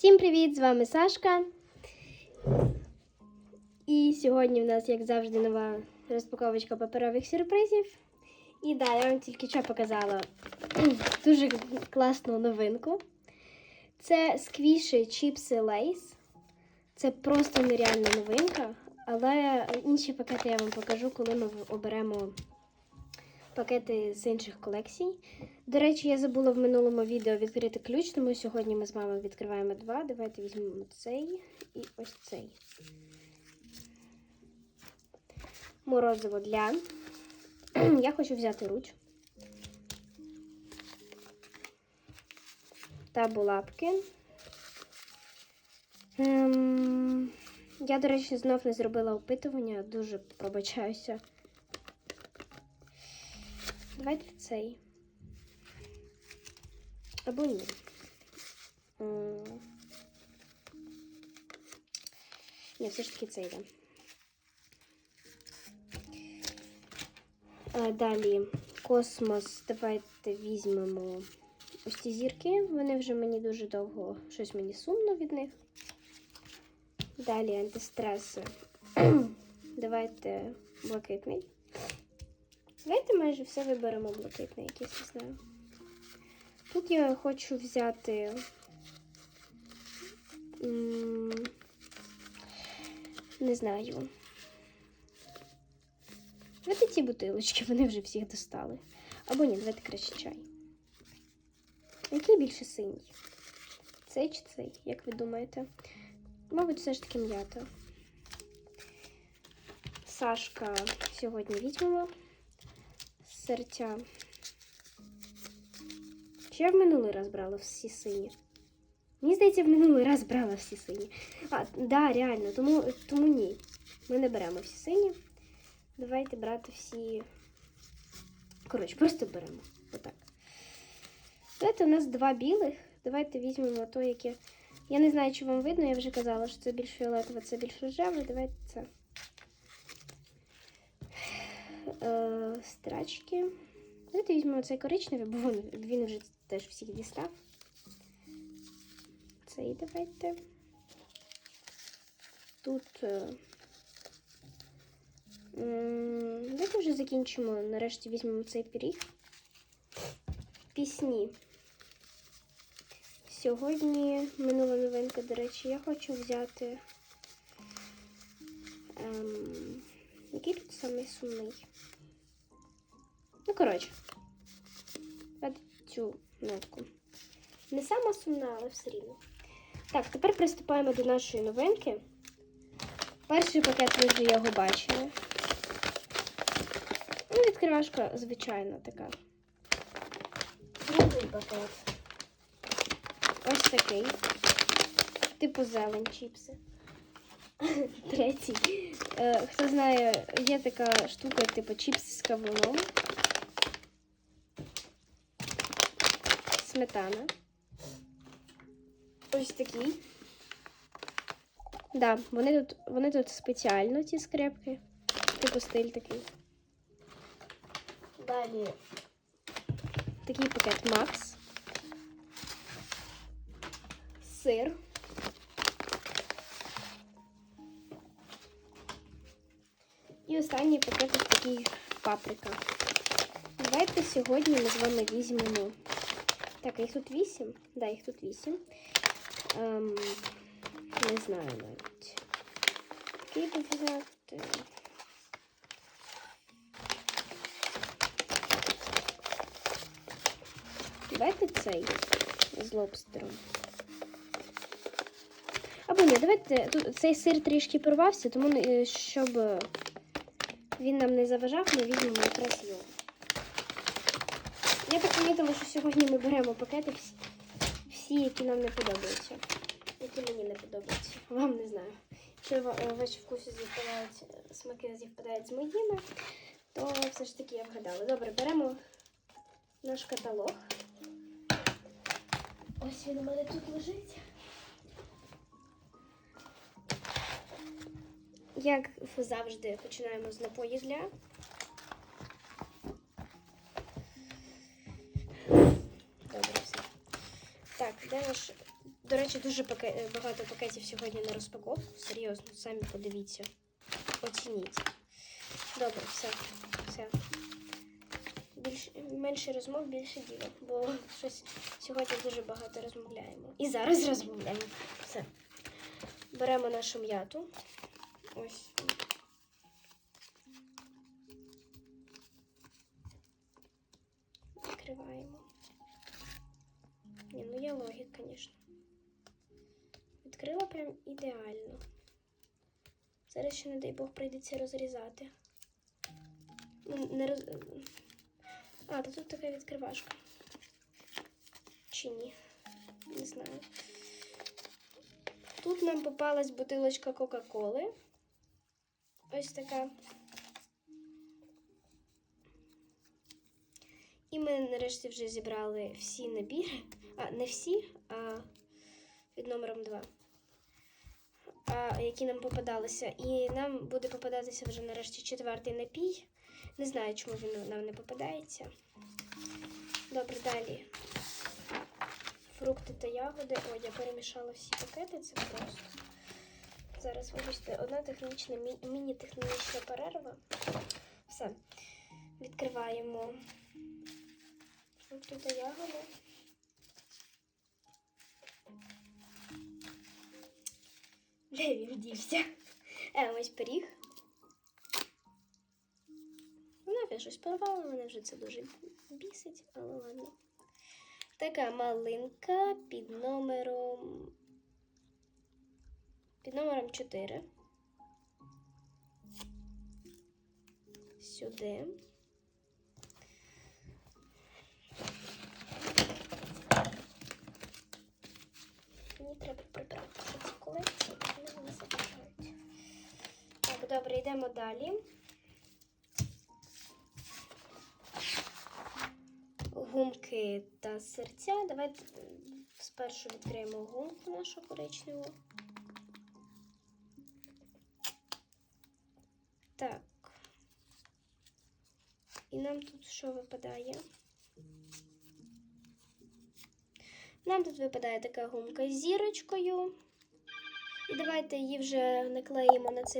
Всім привіт! З вами Сашка. І сьогодні в нас, як завжди, нова розпаковочка паперових сюрпризів. І да, я вам тільки що показала дуже класну новинку. Це сквіші чіпси Лейс. Це просто нереальна новинка. Але інші пакети я вам покажу, коли ми оберемо пакети з інших колекцій. До речі, я забула в минулому відео відкрити ключ, тому сьогодні ми з вами відкриваємо два. Давайте візьмемо цей і ось цей. Морозиво для. Я хочу взяти руч. Та булавки. Ем, я, до речі, знов не зробила опитування, дуже пробачаюся. Давайте цей. Або ні. Ні, все ж таки цей йде. А, Далі космос. Давайте візьмемо ось ці зірки. Вони вже мені дуже довго щось мені сумно від них. Далі антистреси. Давайте блакитний. Давайте майже все виберемо блакитний, якийсь не знаю. Тут я хочу взяти. Не знаю. Давайте ці бутилочки, вони вже всіх достали. Або ні, давайте краще чай. Який більше синій? Цей чи цей, як ви думаєте? Мабуть, все ж таки м'ята. Сашка сьогодні візьмемо серця. Чи в минулий раз брала всі сині? Мені здається, в минулий раз брала всі сині. А, да, реально, тому, тому ні. Ми не беремо всі сині. Давайте брати всі. Коротше, просто беремо. Отак. Давайте у нас два білих. Давайте візьмемо то, яке. Я не знаю, чи вам видно, я вже казала, що це більш фіолетове, це більш рожеве. Давайте це. Страчки. Давайте візьмемо цей коричневий, бо він вже теж всіх дістав. Цей давайте. Тут. е, Давайте вже закінчимо. Нарешті візьмемо цей пиріг. Пісні. Сьогодні минула новинка, до речі, я хочу взяти. Ем, який тут самий сумний? Ну, коротше, цю нотку. Не сама сумна, але все рівно. Так, тепер приступаємо до нашої новинки. Перший пакет ви вже його бачили. Ну, відкривашка звичайна така. Другий пакет. Ось такий. Типу зелень чіпси. Третій. Е, хто знає, є така штука, типу чіпси з кавуном. Сметана. Ось такий. Да, вони тут, вони тут спеціально, ці скрепки. Типу стиль такий. Далі такий пакет Макс. Сир. І останній пакет ось такий паприка. Давайте сьогодні ми з вами візьмемо. Так, їх тут вісім? Да, їх тут вісім. Ем, не знаю навіть. Який взяти? Давайте цей з лобстером. Або ні, давайте тут цей сир трішки порвався, тому е, щоб він нам не заважав, ми візьмемо якраз його. Я так помітила, що сьогодні ми беремо пакети всі, всі, які нам не подобаються. Які мені не подобаються. Вам не знаю. Якщо е, ваші вкуси зівпадають, е, смаки зівпадають з моїми, то все ж таки я вгадала. Добре, беремо наш каталог. Ось він у мене тут лежить. Як завжди, починаємо з для. Добре, Так. До речі, дуже е, багато пакетів сьогодні на розпаковку. Серйозно, самі подивіться. Оцініть. Добре, все. все. Більше, менше розмов, більше діла. Бо щось сьогодні дуже багато розмовляємо. І зараз розмовляємо. Все. Беремо нашу м'яту. Ось. Відкриваємо. Звісно. Відкрила прям ідеально. Зараз ще, не дай Бог, прийдеться розрізати. Ну, Не роз... А, то тут така відкривашка. Чи ні? Не знаю. Тут нам попалась бутилочка Кока-Коли. Ось така. І ми нарешті вже зібрали всі набіри. А, не всі, а під номером 2. А, які нам попадалися. І нам буде попадатися вже нарешті четвертий напій. Не знаю, чому він нам не попадається. Добре, далі. Фрукти та ягоди. О, я перемішала всі пакети, це просто. Зараз, вибачте, одна технічна, міні-технічна перерва. Все. Відкриваємо фрукти та ягоди. Де він дівся? Е, ось пиріг. Вона вже щось порвала, мене вже це дуже бісить, але ладно. Така малинка під номером. Під номером 4. Сюди. Мені треба прибрати всі ці колекції, вони мені заважають. Так, добре, йдемо далі. Гумки та серця. Давайте спершу відкриємо гумку нашу коричневу. Так. І нам тут що випадає? Нам тут випадає така гумка з зірочкою. І давайте її вже наклеїмо на цей